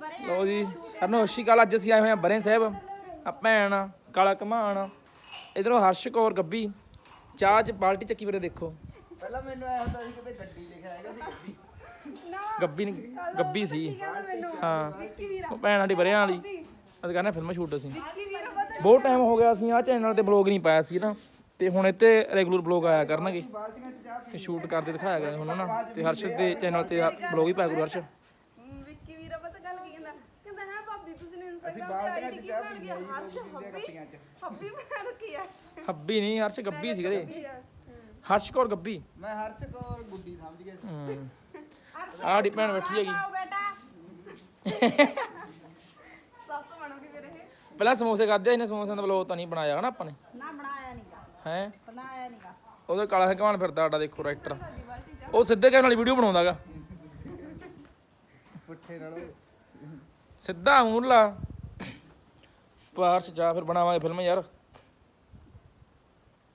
ਲੋ ਜੀ ਸਾਨੂੰ ਸਤਿ ਸ਼੍ਰੀ ਅਕਾਲ। ਅੱਜ ਅਸੀਂ ਆਏ ਹੋਏ ਆ ਬਰੇ ਸਾਹਿਬ। ਆ ਭੈਣ ਕਾਲਾ ਕਮਾਨ। ਇਧਰੋਂ ਹਰਸ਼ ਕੌਰ ਗੱਬੀ। ਚਾਹ ਚ ਬਾਲਟੀ ਚੱਕੀ ਵੀਰੇ ਦੇਖੋ। ਪਹਿਲਾਂ ਮੈਨੂੰ ਐ ਹੁੰਦਾ ਸੀ ਕਿਤੇ ਗੱਡੀ ਲਿਖਿਆ ਹੈਗਾ ਸੀ ਗੱਡੀ ਗੱਬੀ ਨੀ ਗੱਬੀ ਸੀ। ਹਾਂ। ਉਹ ਭੈਣ ਸਾਡੀ ਬਰਿਆਂ ਵਾਲੀ। ਅਸੀਂ ਕਹਿੰਦੇ ਫਿਲਮ ਸ਼ੂਟ ਸੀ ਬਹੁਤ ਟਾਈਮ ਹੋ ਗਿਆ ਅਸੀਂ ਆ ਚੈਨਲ ਤੇ ਬਲੌਗ ਨਹੀਂ ਪਾਇਆ ਸੀ ਨਾ। ਤੇ ਹੁਣ ਇੱਥੇ ਰੈਗੂਲਰ ਬਲੌਗ ਆਇਆ ਕਰਨਗੇ। ਬਾਲਟੀਆਂ 'ਚ ਚਾਹ ਤੇ ਸ਼ੂਟ ਕਰਦੇ ਦਿਖਾਇਆ ਗਿਆ ਹੁਣ ਨਾ। ਤੇ ਹਰਸ਼ ਦੇ ਚੈਨਲ ਤੇ ਬਲੌਗ ਹੀ ਪਾਇਆ ਕਰੂ ਹਰਸ਼ ਵਿੱਕੀ ਵੀਰਾ ਪਤਾ ਗੱਲ ਕੀ ਕਹਿੰਦਾ ਕਹਿੰਦਾ ਹੈ ਭਾਬੀ ਤੁਸੀਂ ਨੇ ਅਸੀਂ ਇੰਸਟਾਗ੍ਰਾਮ ਤੇ ਬਾਲਟੀਆਂ ਆਈਡੀ 'ਚ ਕੀ ਚਾਹ ਬਣ ਪੀਂਦੇ ਗਿਆ? ਆ ਜੀ ਹਰਸ਼ ਲੋਕ ਪੀਂਦੇ ਆ ਹੱਬੀ ਕੱਪੀਆਂ 'ਚ। ਹੱਬੀ ਬਣਾ ਰੱਖੀ ਆ। ਹੱਬੀ ਨਹੀਂ ਹਰਸ਼ ਗੱਬੀ ਸੀ ਕਦੇ। ਆ। ਹਰਸ਼ ਕੌਰ ਗੱਬੀ। ਮੈਂ ਹਰਸ਼ ਕੌਰ ਗੁੱਡੀ ਸਮਝ ਗਿਆ ਸੀ। ਆਹ ਸਾਡੀ ਭੈਣ ਬੈਠੀ ਹੈਗੀ। ਆਓ ਬੇਟਾ। ਸੱਸ ਬਣੋਗੀ ਫਿਰ ਇਹ। ਪਹਿਲਾਂ ਸਮੋਸੇ ਖਾਦੇ ਇਹਨੇ ਸਮੋਸਿਆਂ ਦਾ ਬਲੌਗ ਤਾਂ ਨਹੀਂ ਬਣਾਇਆ ਹਨਾ ਆਪਾਂ ਨੇ? ਨਾ ਬਣਾਇਆ ਨਹੀਂਗਾ ਹੈ? ਬਣਾਇਆ ਨਹੀਂਗਾ ਉਹਦੇ ਕਾਲਾ ਹਕਵਾਨ ਫਿਰਦਾ ਸਾਡਾ ਦੇਖੋ ਰਾਈਟਰ ਉਹ ਸਿੱਧੇ ਕਹਿਣ ਵਾਲੀ ਵੀਡੀਓ ਬਣਾਉਂਦਾਗਾ ਪੁੱਠੇ ਨਾਲੋਂ ਸਿੱਧਾ ਮੂਰਲਾ ਪਾਰਚ ਜਾ ਫਿਰ ਬਣਾਵਾਂਗੇ ਫਿਲਮ ਯਾਰ।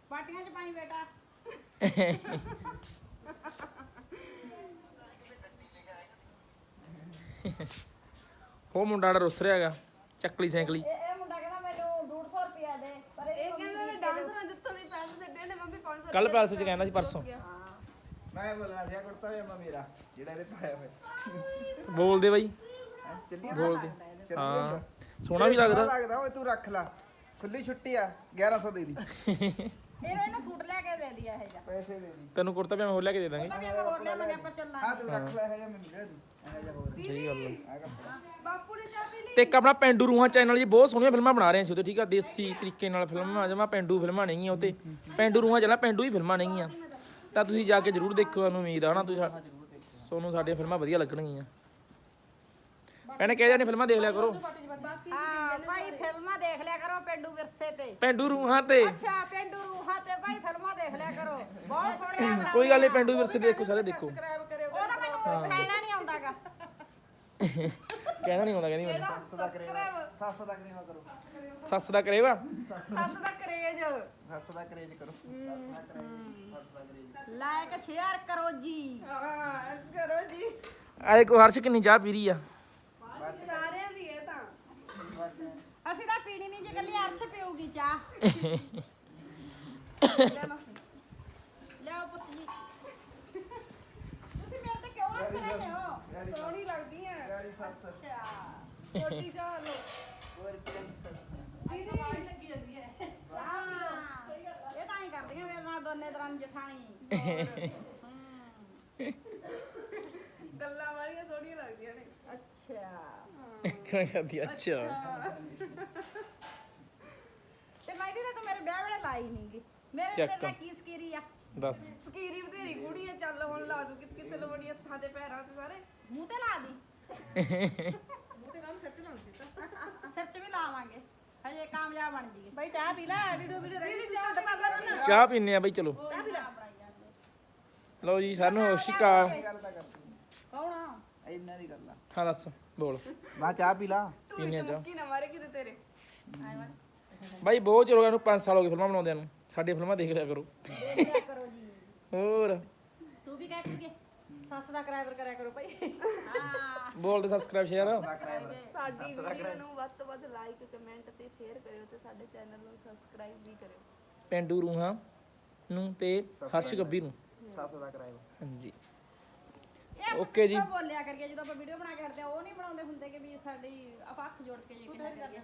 ਪਾਟੀਆਂ 'ਚ ਪਾਈ ਬੇਟਾ। ਉਹ ਮੁੰਡਾ ਡਾ ਰੁੱਸ ਰਿਹਾ ਹੈਗਾ ਚੱਕਲੀ ਸਾਈਕਲੀ ਇਹ ਇਹ ਮੁੰਡਾ ਕਹਿੰਦਾ ਮੈਨੂੰ 150 ਰੁਪਿਆ ਦੇ। ਪਰ ਇਹ ਇਹ ਕਹਿੰਦਾ ਮੈਂ ਡਾਂਸਰ ਨਾਲ ਜਿੱਤੋਂ ਦੀ ਪੈਸੇ ਛੱਡੇ ਨੇ ਮੰਮੀ 500 ਕੱਲ ਪੈਲਸ ਚ ਕਹਿੰਦਾ ਸੀ ਪਰਸੋਂ। ਮੈਂ ਬੋਲਣਾ ਸੀ ਕੁੜਤਾ ਪਜਾਮਾ ਮੇਰਾ ਜਿਹੜਾ ਇਹਦੇ ਪਾਇਆ ਹੋਇਆ। ਬੋਲਦੇ ਬਾਈ। ਹਾਂ। ਸੋਹਣਾ ਵੀ ਲੱਗਦਾ। ਲੱਗਦਾ। ਓਏ ਤੂੰ ਰੱਖ ਲੈ। ਖੁੱਲੀ ਛੁੱਟੀ ਆ। 1100 ਦੇ ਦੀ। ਇਹਨੂੰ ਇਹਨੂੰ ਸੂਟ ਲੈ ਕੇ ਦੇ ਦਿਆ ਇਹ ਜਾ ਪੈਸੇ ਦੇ ਦੀ। ਤੈਨੂੰ ਕੁੜਤਾ ਪਜਾਮਾ ਹੋਰ ਲੈ ਕੇ ਦੇ ਦਾਂਗੇ। ਤਾਂ ਵੀ ਆਪਾਂ ਹੋਰ ਲੈ ਲਾਂਗੇ ਆਪਾਂ ਚੱਲਾਂਗੇ। ਹਾਂ ਤੂੰ ਰੱਖ ਲੈ ਇਹ ਜਿਹਾ ਮੈਨੂੰ ਦੇ ਦੀ। ਇਹ ਜਿਹਾ ਹੋਰ। ਸਹੀ ਗੱਲ ਹੈ ਆ ਕੱਪੜਾ। ਬਾਪੂ ਨੇ ਚਾਹ ਪੀ ਲਈ। ਤੇ ਇੱਕ ਆਪਣਾ ਪੈਂਡੂ ਰੂਹਾਂ ਚੈਨਲ ਜੀ ਬਹੁਤ ਸੋਹਣੀਆਂ ਫਿਲਮਾਂ ਬਣਾ ਰਹੇ ਸੀ ਉਹਤੇ ਠੀਕ ਆ? ਦੇਸੀ ਤਰੀਕੇ ਨਾਲ ਫਿਲਮਾਂ ਜਮਾ ਪੈਂਡੂ ਫਿਲਮਾਂ ਨਹੀਂ ਆ ਉਤੇ ਪੈਂਡੂ ਰੂਹਾਂ ਚੱਲਾ ਪੈਂਡੂ ਹੀ ਫਿਲਮਾਂ ਨਹੀਂ ਆ ਤਾਂ ਤੁਸੀਂ ਜਾ ਕੇ ਜਰੂਰ ਦੇਖੋ ਤੁਹਾਨੂੰ ਉਮੀਦ ਆ ਹਨਾ ਤੁਸੀਂ ਸਾ- ਤੁਹਾਨੂੰ ਸਾਡੀਆਂ ਫਿਲਮਾਂ ਵਧੀਆ ਲੱਗਣਗੀਆਂ। ਭੈਣੇ ਕਹਿ ਜਾਂਦੇ ਫਿਲਮਾਂ ਦੇਖ ਲਿਆ ਕਰੋ। ਹਾਂ ਭਾਈ ਫਿਲਮਾਂ ਦੇਖ ਲਿਆ ਕਰੋ ਪਿੰਡੂ ਵਿਰਸੇ ਤੇ। ਪੈਂਡੂ ਰੂਹਾਂ ਤੇ। ਅੱਛਾ ਪਿੰਡੂ ਰੂਹਾਂ ਤੇ ਭਾਈ ਫਿਲਮਾਂ ਦੇਖ ਲਿਆ ਕਰੋ। ਬਹੁਤ ਸੋਹਣੀਆਂ ਬਣਾ ਕੋਈ ਗੱਲ ਨਹੀਂ ਪੈਂਡੂ ਵਿਰਸੇ ਦੇਖੋ ਸਾਰੇ ਦੇਖੋ। ਸਬਸਕ੍ਰਾਈਬ ਕਰਿਓ ਉਹ ਤਾਂ ਮੈਨੂੰ ਕਹਿਣਾ ਨਹੀਂ ਆਉਂਦਾਗਾ ਕਹਿਣਾ ਨਹੀਂ ਆਉਂਦਾ ਕਹਿੰਦੀ ਮੈਨੂੰ ਸੱਸ ਦਾ ਕਰੇਵਾ। ਸੱਸ ਦਾ ਕਰੇਵਾ ਕਰੋ। ਸੱਸ ਦਾ ਕਰੇਵਾ? ਸੱਸ ਦਾ ਕਰੇਜ। ਸੱਸ ਦਾ ਕਰੇਜ ਕਰੋ। ਸੱਸ ਦਾ ਕਰੇਜ। ਸੱਸ ਦਾ ਕਰੇਜ। ਲਾਇਕ ਸ਼ੇਅਰ ਕਰੋ ਜੀ। ਹਾਂ ਕਰੋ ਜੀ। ਆ ਦੇਖੋ ਹਰਸ਼ ਕਿੰਨੀ ਚਾਹ ਪੀ ਰਹੀ ਆ। ਅਸੀਂ ਤਾਂ ਪੀਣੀ ਨਹੀਂ ਜੇ ਕੱਲੀ ਅਰਸ਼ ਪੀਊਗੀ ਚਾਹ। ਲਿਆਓ ਪੁੱਤ ਜੀ। ਤੁਸੀਂ ਮੇਰੇ ਤੇ ਕਿਉਂ ਹੱਸ ਰਹੇ ਹੋ? ਸੋਹਣੀ ਲੱਗਦੀ ਹੈ ਯਾਰੀ ਸੱਸ ਅੱਛਾ ਛੋਟੀ ਚਾਹ ਲੋ ਹੋਰ ਕੀ ਦੀਦੀ। ਲੱਗੀ ਜਾਂਦੀ ਹੈ ਹਾਂ ਇਹ ਤਾਂ ਹੀ ਕਰਦੀਆਂ ਮੇਰੇ ਨਾਲ ਦੋਨੇ ਦਰਾਂ ਜਠਾਣੀ। ਗੱਲਾਂ ਵਾਲੀਆਂ ਸੋਹਣੀਆਂ ਲੱਗਦੀਆਂ ਨੇ। ਅੱਛਾ। ਕਿਵੇਂ ਕਰਦੀ ਆ? ਅੱਛਾ। ਤੇ ਮੈਂ ਇਹਦੀ ਤਾਂ ਮੇਰੇ ਵਿਆਹ ਵੇਲੇ ਲਾਈ ਨਹੀਂਗੀ ਮੇਰੇ ਤੇ ਚੱਕ। ਤਾਂ ਕੀ ਸਕੀਰੀ ਆ? ਦੱਸ। ਸਕੀਰੀ ਬਥੇਰੀ ਕੁੜੀ ਹੈ ਚੱਲ ਹੁਣ ਲਾ ਦੂ ਕਿਤੇ ਕਿਤੇ ਲਵਣੀ ਹੱਥਾਂ ਤੇ ਪੈਰਾਂ ਤੇ ਸਾਰੇ। ਮੂੰਹ ਤੇ ਲਾ ਦੀ। ਮੂੰਹ ਤੇ ਨਾਲ ਸੱਚ ਲਾਉਂਦੀ ਤਾਂ ਸਿਰ 'ਚ ਵੀ ਲਾਵਾਂਗੇ। ਹਜੇ ਕਾਮਯਾਬ ਬਣ ਜੀਏ ਬਈ ਚਾਹ ਪੀ ਲੈ ਵੀਡੀਓ ਵੀਡੀਓ ਦੀਦੀ ਚਾਹ ਤਾਂ ਮਤਲਬ ਨਾ ਚਾਹ ਪੀਨੇ ਆ ਬਈ ਚਲੋ। ਚਾਹ ਪੀ ਲੈ। ਲਓ ਜੀ ਸਾਨੂੰ ਤਾਂ ਕਰਦੀ ਕੌਣ ਆ? ਇਹਨਾਂ ਦੀ ਗੱਲ ਆ। ਹਾਂ ਦੱਸ ਬੋਲ। ਮੈਂ ਚਾਹ ਪੀ ਲਾ। ਤੂੰ ਪੀਨੇ ਵਿੱਚ ਚਾਹ। ਮੁੱਕੀ ਨਾ ਮਾਰੇ ਕਿਤੇ ਤੇਰੇ। ਬਾਈ ਬਹੁਤ ਚਿਰ ਹੋ ਗਿਆ ਨੂੰ 5 ਸਾਲ ਹੋ ਗਏ ਫਿਲਮਾਂ ਬਣਾਉਂਦਿਆਂ ਨੂੰ। ਸਾਡੀਆਂ ਫਿਲਮਾਂ ਦੇਖ ਲਿਆ ਕਰੋ। ਜੀ ਹੋਰ। ਤੂੰ ਵੀ ਕਹਿ ਕੇ ਸੱਸ ਦਾ ਕਿਰਾਇਆ ਕਰਿਆ ਕਰੋ ਭਾਈ। ਹਾਂ। ਬੋਲਦੇ ਸਬਸਕ੍ਰਾਈਬ ਸ਼ੇਅਰ ਸਾਡੀ ਵੀਡੀਓ ਨੂੰ ਵੱਧ ਤੋਂ ਵੱਧ ਲਾਈਕ ਕਮੈਂਟ ਤੇ ਸ਼ੇਅਰ ਕਰਿਓ ਤੇ ਸਾਡੇ ਚੈਨਲ ਨੂੰ ਸਬਸਕ੍ਰਾਈਬ ਵੀ ਕਰਿਓ। ਪਿੰਡੂ ਰੂਹਾਂ ਨੂੰ ਤੇ ਹਰਸ਼ ਗੱਬੀ ਨੂੰ। ਸੱਸ ਦਾ ਕਰਾਇਆ ਹਾਂਜੀ। ਓਕੇ ਜੀ। ਬੋਲਿਆ ਕਰੀਏ, ਜਦੋਂ ਆਪਾਂ ਵੀਡੀਓ ਬਣਾ ਕੇ ਹਟਦੇ ਆ ਉਹ ਨਹੀਂ ਬਣਾਉਂਦੇ ਹੁੰਦੇ ਕਿ ਵੀ ਸਾਡੀ, ਆਪਾਂ ਅੱਖ ਜੋੜ ਕੇ ਜੇ ਕਿੰਨਾ ਕਰੀਏ।